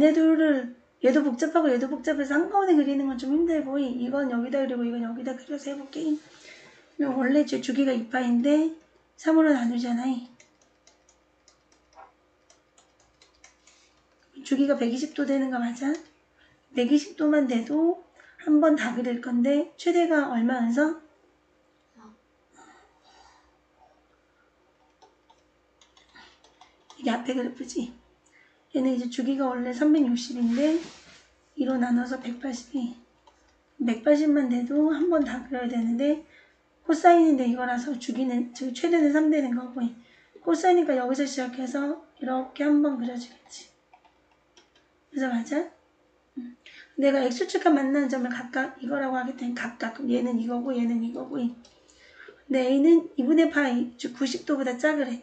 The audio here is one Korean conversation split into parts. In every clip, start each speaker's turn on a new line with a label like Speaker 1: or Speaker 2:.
Speaker 1: 얘네들을 얘도 복잡하고 얘도 복잡해서 한가운데 그리는 건 좀 힘들고 이건 여기다 그리고 이건 여기다 그려서 해볼게. 원래 제 주기가 2파인데 3으로 나누잖아. 주기가 120도 되는 거 맞아? 120도만 돼도 한 번 다 그릴 건데 최대가 얼마 은서? 이게 앞에 그래프지? 얘는 이제 주기가 원래 360인데 2로 나눠서 180이 180만 돼도 한 번 다 그려야 되는데 코사인인데 이거라서 주기는 즉 최대는 3 되는 거고 코사인이니까 여기서 시작해서 이렇게 한 번 그려주겠지. 그래서 맞아? 음. 내가 x축과 만나는 점을 각각 이거라고 하기 때문에 각각 그럼 얘는 이거고 얘는 이거고 근데 a는 2분의 파이 즉 90도보다 작으래.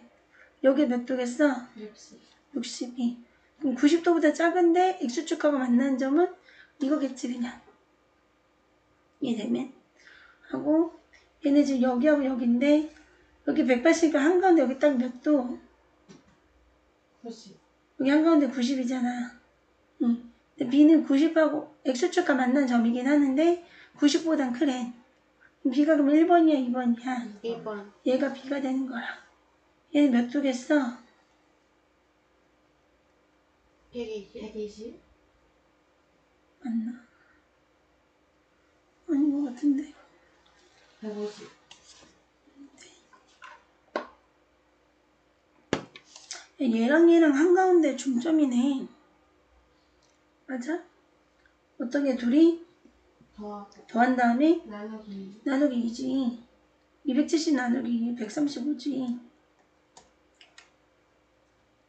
Speaker 1: 여기 몇 도겠어?
Speaker 2: 60.
Speaker 1: 62. 그럼 90도보다 작은데 x축하고 만나는 점은 이거겠지 그냥. 이해되면? 하고 얘네 지금 여기하고 여기인데 여기 180이니까 한가운데 여기 딱 몇 도?
Speaker 2: 90.
Speaker 1: 여기 한가운데 90이잖아. 응. 근데 b는 90하고 x축과 만난 점이긴 하는데 90보단 크래. b가 그럼 1번이야 2번이야?
Speaker 2: 1번.
Speaker 1: 얘가 b가 되는 거라. 얘는 몇 도겠어?
Speaker 2: 120. 120.
Speaker 1: 맞나? 아닌 것 같은데.
Speaker 2: 150.
Speaker 1: 얘랑 얘랑 한가운데 중점이네. 맞아? 어떻게 둘이
Speaker 2: 더하고.
Speaker 1: 더한 다음에
Speaker 2: 나누기.
Speaker 1: 나누기 2지. 270 나누기 135지.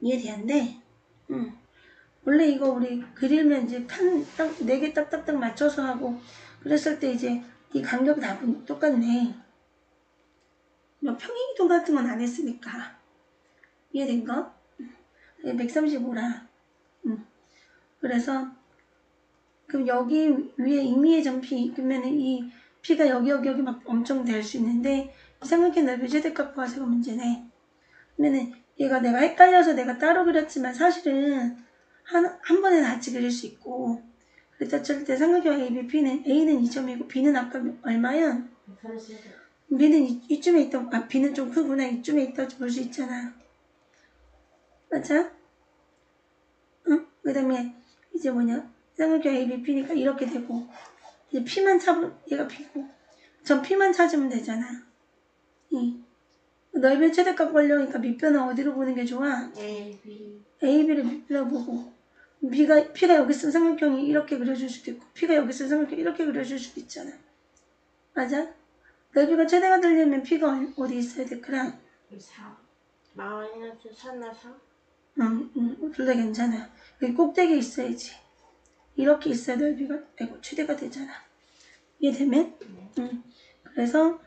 Speaker 1: 이해되는데? 응. 원래 이거 우리 그리면 이제 네 개 딱딱딱 맞춰서 하고 그랬을 때 이제 이 간격 다 똑같네. 뭐 평행이동 같은 건 안 했으니까. 이해된 거? 135라. 응. 그래서 그럼 여기 위에 임의의 점피 그러면은 이 피가 여기 여기 여기 막 엄청 될 수 있는데 생각해 넓이 최대값 구하세요 문제네. 그러면은 얘가 내가 헷갈려서 내가 따로 그렸지만 사실은 한, 한 번에 같이 그릴 수 있고 그랬다 칠때 삼각형 A, B, P는 A는 2점이고 B는 아까 얼마야?
Speaker 2: 130.
Speaker 1: B는 이, 이쯤에 있다 아 B는 좀 크구나 이쯤에 있다 볼 수 있잖아 맞아? 응? 그 다음에 이제 뭐냐 삼각형 A, B, P니까 이렇게 되고 이제 P만 찾으면 얘가 P고 전 P만 찾으면 되잖아 이 넓이의 최대값 걸려니까 밑변은 어디로 보는 게 좋아?
Speaker 2: A, B.
Speaker 1: A, B를 밑변 보고 B가, P가 여기 있으면 삼각형이 이렇게 그려줄 수도 있고 P가 여기 있으면 삼각형이 이렇게 그려줄 수도 있잖아 맞아? 넓이가 최대가 되려면 P가 어디- 있어야 돼? 그랑
Speaker 2: 4. 마이너스 3나 4.
Speaker 1: 응, 응, 둘 다 괜찮아. 여기 꼭대기에 있어야지. 이렇게 있어야 넓이가, 아이고, 최대가 되잖아. 이해되면? 응. 그래서